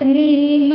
സരേമ